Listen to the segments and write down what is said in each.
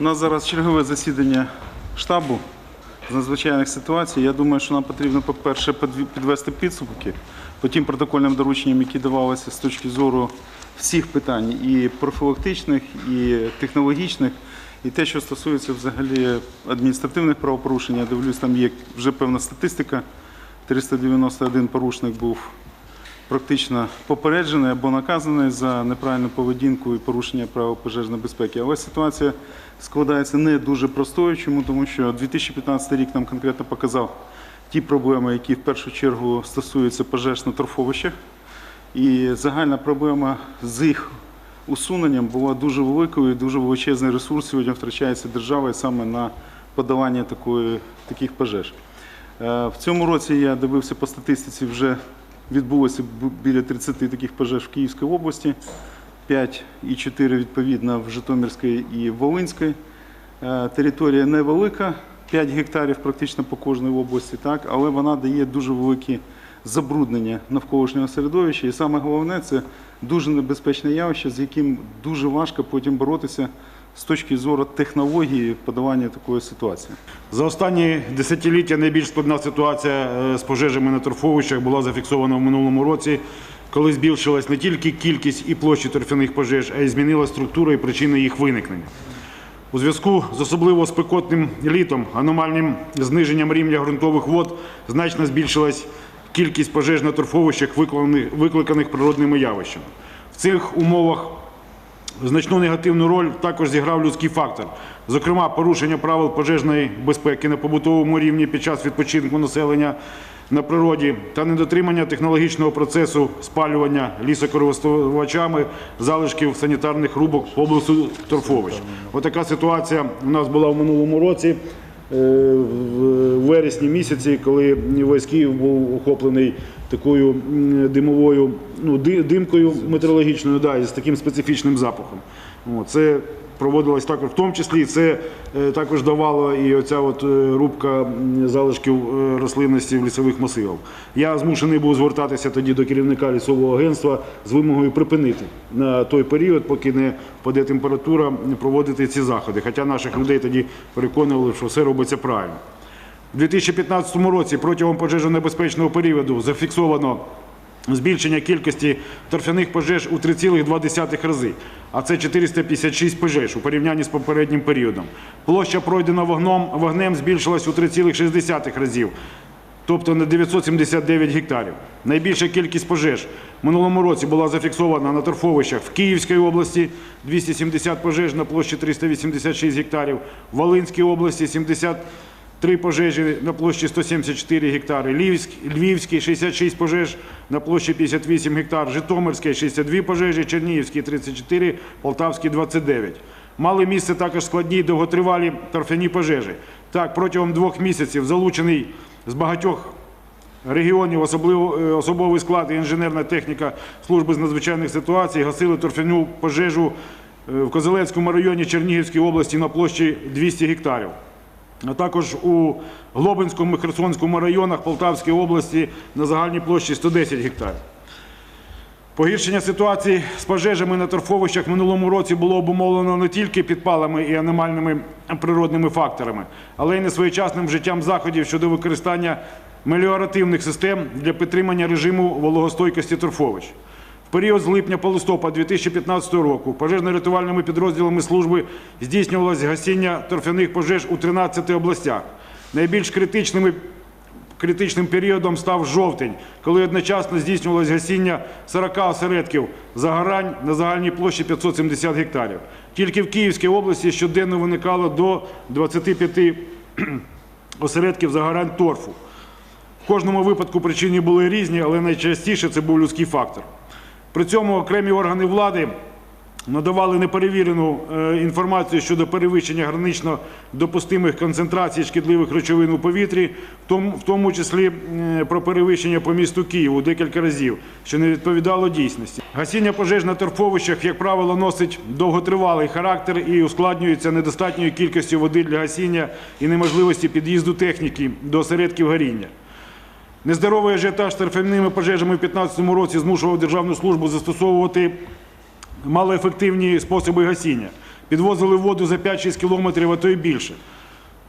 У нас зараз чергове засідання штабу з надзвичайних ситуацій. Я думаю, що нам потрібно, по-перше, підвести підсумки по тим протокольним дорученням, які давалися з точки зору всіх питань, і профілактичних, і технологічних, і те, що стосується взагалі адміністративних правопорушень. Я дивлюсь, там є вже певна статистика. 391 порушник був практично попереджений або наказаний за неправильну поведінку і порушення правил пожежної безпеки. Але ситуація складається не дуже простою. Чому? Тому що 2015 рік нам конкретно показав ті проблеми, які в першу чергу стосуються пожеж на торфовищах. І загальна проблема з їх усуненням була дуже великою, і дуже величезний ресурс сьогодні втрачається державою саме на подолання такої, таких пожеж. Е, В цьому році я дивився по статистиці, вже відбулося біля 30 таких пожеж в Київській області, 5 і 4 відповідно в Житомирській і Волинській. Е, Територія невелика, 5 гектарів практично по кожній області, так, але вона дає дуже великі забруднення навколишнього середовища. І саме головне це дуже небезпечне явище, з яким дуже важко потім боротися з точки зору технології подолання такої ситуації. За останні десятиліття найбільш складна ситуація е, з пожежами на торфовищах була зафіксована в минулому році, коли збільшилась не тільки кількість і площі торфяних пожеж, а й змінилася структура і причини їх виникнення. У зв'язку з особливо спекотним літом, аномальним зниженням рівня ґрунтових вод, значно збільшилась кількість пожеж на торфовищах, викликаних природними явищами. В цих умовах Значну негативну роль також зіграв людський фактор, зокрема, порушення правил пожежної безпеки на побутовому рівні під час відпочинку населення на природі та недотримання технологічного процесу спалювання лісокористувачами залишків санітарних рубок поблизу торфовищ. Отака ситуація у нас була в минулому році. е, В вересні місяці, коли весь Київ був охоплений такою димовою ну, димкою метеорологічною, да, і з таким специфічним запахом. О, Це проводилось також в тому числі, це е, також давало і оця от е, рубка залишків е, рослинності в лісових масивах. Я змушений був звертатися тоді до керівника лісового агентства з вимогою припинити на той період, поки не впаде температура, проводити ці заходи. Хоча наших людей тоді переконували, що все робиться правильно. У 2015 році протягом пожежонебезпечного періоду зафіксовано збільшення кількості торфяних пожеж у 3,2 рази, а це 456 пожеж у порівнянні з попереднім періодом. Площа пройдена вогнем, вогнем збільшилась у 3,6 разів, тобто на 979 гектарів. Найбільша кількість пожеж в минулому році була зафіксована на торфовищах в Київській області 270 пожеж на площі 386 гектарів, в Волинській області 70 Три пожежі на площі 174 гектари, Львівськ, Львівський 66 пожеж на площі 58 гектар, Житомирський 62 пожежі, Чернігівський 34, Полтавський 29. Мали місце також складні й довготривалі торфяні пожежі. Так, протягом двох місяців залучений з багатьох регіонів е, особовий склад і інженерна техніка служби з надзвичайних ситуацій гасили торфяну пожежу е, в Козелецькому районі Чернігівської області на площі 200 гектарів а також у Глобинському і Херсонському районах Полтавської області на загальній площі 110 гектарів. Погіршення ситуації з пожежами на торфовищах минулому році було обумовлено не тільки підпалами і аномальними природними факторами, але й несвоєчасним вжиттям заходів щодо використання меліоративних систем для підтримання режиму вологостойкості торфовищ. Період з липня по листопад 2015 року пожежно-рятувальними підрозділами служби здійснювалось гасіння торфяних пожеж у 13 областях. Найбільш критичними критичним періодом став жовтень, коли одночасно здійснювалось гасіння 40 осередків загорань на загальній площі 570 гектарів. Тільки в Київській області щоденно виникало до 25 осередків загорань торфу. В кожному випадку причини були різні, але найчастіше це був людський фактор. При цьому окремі органи влади надавали неперевірену е, інформацію щодо перевищення гранично допустимих концентрацій шкідливих речовин у повітрі, в тому, числі е, про перевищення по місту Києву декілька разів, що не відповідало дійсності. Гасіння пожеж на торфовищах, як правило, носить довготривалий характер і ускладнюється недостатньою кількістю води для гасіння і неможливості під'їзду техніки до осередків горіння. Нездоровий ажіотаж торфяними пожежами в 2015 році змушував державну службу застосовувати малоефективні способи гасіння. підвозили воду за 5-6 кілометрів, а то й більше.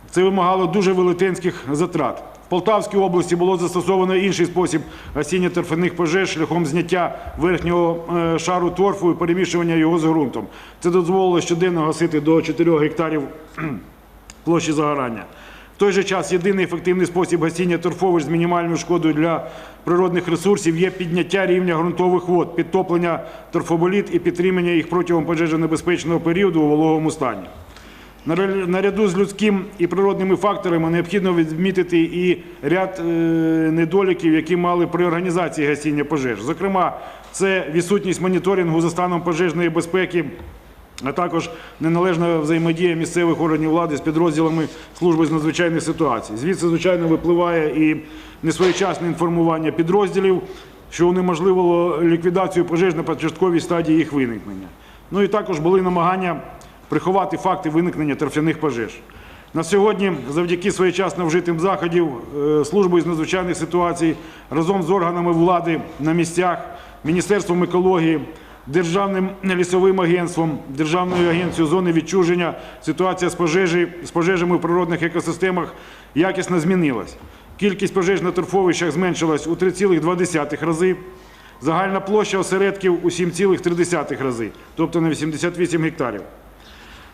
Це вимагало дуже велетенських затрат. В Полтавській області було застосовано інший спосіб гасіння торфяних пожеж шляхом зняття верхнього е, шару торфу і перемішування його з ґрунтом. Це дозволило щоденно гасити до 4 гектарів площі загорання. Той же час єдиний ефективний спосіб гасіння торфовищ з мінімальною шкодою для природних ресурсів є підняття рівня ґрунтових вод, підтоплення торфоболіт і підтримання їх протягом пожежонебезпечного періоду у вологому стані. Наряду з людським і природними факторами необхідно відмітити і ряд е, недоліків, які мали при організації гасіння пожеж. Зокрема, це відсутність моніторингу за станом пожежної безпеки, а також неналежна взаємодія місцевих органів влади з підрозділами служби з надзвичайних ситуацій. Звідси, звичайно, випливає і несвоєчасне інформування підрозділів, що унеможливило ліквідацію пожеж на початковій стадії їх виникнення. Ну і також були намагання приховати факти виникнення торфяних пожеж. На сьогодні, завдяки своєчасно вжитим заходів е, службою з надзвичайних ситуацій разом з органами влади на місцях, Міністерством екології, Державним лісовим агентством, Державною агенцією зони відчуження, ситуація з, пожежі, з пожежами в природних екосистемах якісно змінилась. Кількість пожеж на торфовищах зменшилась у 3,2 рази. Загальна площа осередків у 7,3 рази, тобто на 88 гектарів.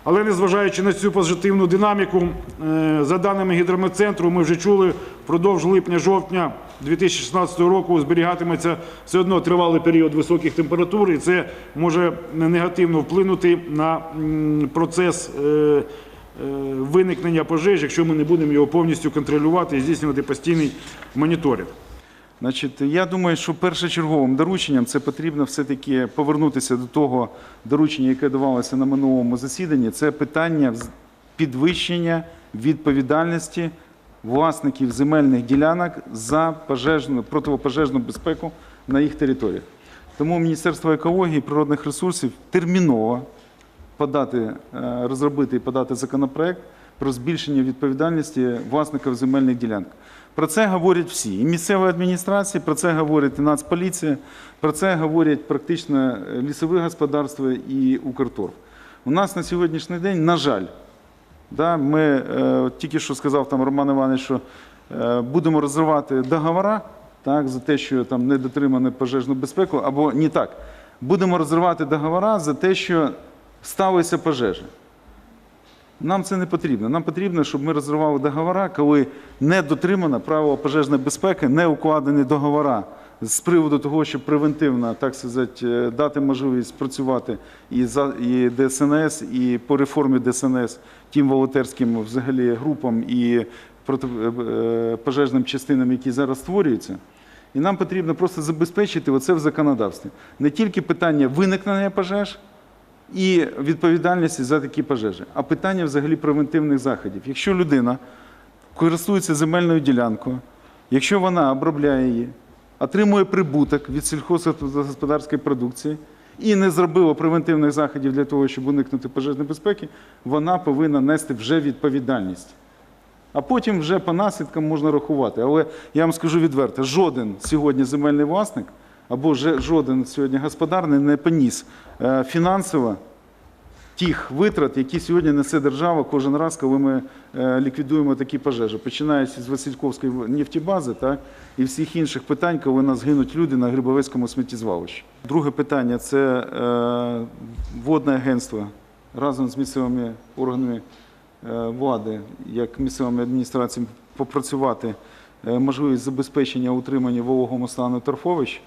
Але незважаючи на цю позитивну динаміку, е, за даними гідрометцентру, ми вже чули, впродовж липня-жовтня 2016 року зберігатиметься все одно тривалий період високих температур, і це може негативно вплинути на процес е, е, виникнення пожеж, якщо ми не будемо його повністю контролювати і здійснювати постійний моніторинг. Значить, я думаю, що першочерговим дорученням це потрібно все-таки повернутися до того доручення, яке давалося на минулому засіданні. Це питання підвищення відповідальності власників земельних ділянок за пожежну, протипожежну безпеку на їх територіях. Тому Міністерство екології і природних ресурсів терміново подати, е, розробити і подати законопроект про збільшення відповідальності власників земельних ділянок. Про це говорять всі. І місцева адміністрація, про це говорить і Нацполіція, про це говорять практично е, лісові господарства і Укрторф. У нас на сьогоднішній день, на жаль, да, ми е, тільки що сказав там Роман Іванович, що е, будемо розривати договори так, за те, що там не дотримано пожежну безпеку, або не так. Будемо розривати договори за те, що сталися пожежі. Нам це не потрібно. Нам потрібно, щоб ми розривали договори, коли не дотримано правила пожежної безпеки, не укладені договори з приводу того, щоб превентивно, так сказати, е, дати можливість працювати і за і ДСНС, і по реформі ДСНС тим волонтерським взагалі групам і протипожежним частинам, які зараз створюються. І нам потрібно просто забезпечити оце в законодавстві. Не тільки питання виникнення пожеж, і відповідальності за такі пожежі, а питання взагалі превентивних заходів. Якщо людина користується земельною ділянкою, якщо вона обробляє її, отримує прибуток від сільхозгосподарської продукції і не зробила превентивних заходів для того, щоб уникнути пожежної безпеки, вона повинна нести вже відповідальність. А потім вже по наслідкам можна рахувати. Але я вам скажу відверто: жоден сьогодні земельний власник або жоден сьогодні господарний не поніс е, фінансово тих витрат, які сьогодні несе держава кожен раз, коли ми е, ліквідуємо такі пожежі, починаючи з Васильківської нефтебази так, і всіх інших питань, коли нас гинуть люди на Грибовецькому сміттєзвалищі. Друге питання це е, водне агентство разом з місцевими органами е, влади, як місцевими адміністраціями, попрацювати можливість забезпечення утримання вологому стану торфовищ.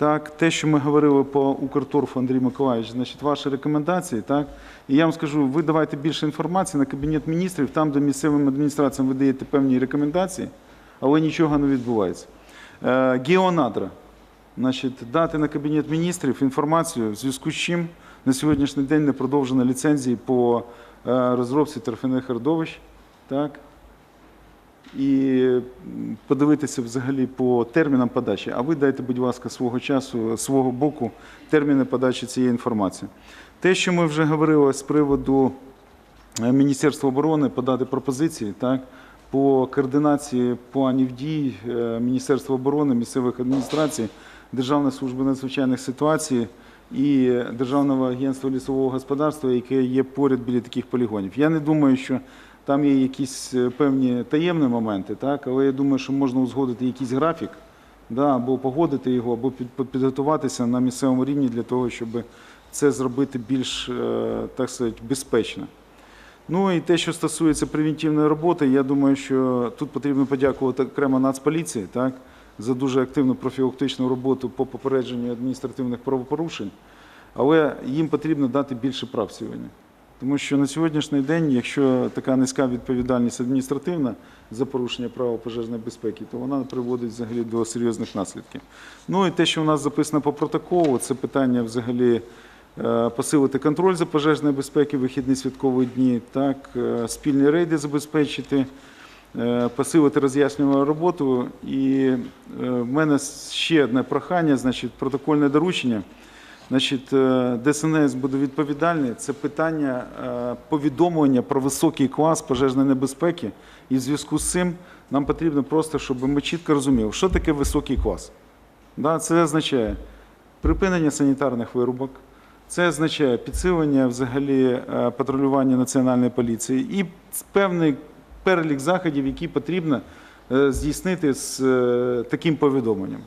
Так, те, що ми говорили по Укрторфу, Андрій Миколаївич, значить, ваші рекомендації, так. І я вам скажу, ви давайте більше інформації на Кабінет міністрів, там, де місцевим адміністраціям ви даєте певні рекомендації, але нічого не відбувається. Е, Геонадра. Значить, дати на Кабінет міністрів інформацію, в зв'язку з чим на сьогоднішній день не продовжено ліцензії по е, розробці торфяних родовищ. Так, і подивитися взагалі по термінам подачі. А ви дайте, будь ласка, свого часу, свого боку, терміни подачі цієї інформації. Те, що ми вже говорили з приводу е, Міністерства оборони, подати пропозиції, так, по координації планів дій е, Міністерства оборони, місцевих адміністрацій, Державної служби надзвичайних ситуацій і Державного агентства лісового господарства, яке є поряд біля таких полігонів. Я не думаю, що там є якісь е, певні таємні моменти, так, але я думаю, що можна узгодити якийсь графік, да, або погодити його, або під, під- підготуватися на місцевому рівні для того, щоб це зробити більш, е, так сказати, безпечно. Ну і те, що стосується превентивної роботи, я думаю, що тут потрібно подякувати окремо Нацполіції так, за дуже активну профілактичну роботу по попередженню адміністративних правопорушень, але їм потрібно дати більше прав сьогодні. Тому що на сьогоднішній день, якщо така низька відповідальність адміністративна за порушення правил пожежної безпеки, то вона приводить взагалі до серйозних наслідків. Ну і те, що у нас записано по протоколу, це питання взагалі е, посилити контроль за пожежною безпеки вихідні святкові дні, так, е, спільні рейди забезпечити, е, посилити роз'яснювальну роботу. І в мене ще одне прохання, значить, протокольне доручення. Е, ДСНС буде відповідальний. Це питання е, повідомлення про високий клас пожежної небезпеки. І в зв'язку з цим нам потрібно просто, щоб ми чітко розуміли, що таке високий клас. Це означає припинення санітарних вирубок, це означає підсилення взагалі е, патрулювання національної поліції і певний перелік заходів, які потрібно здійснити з таким повідомленням.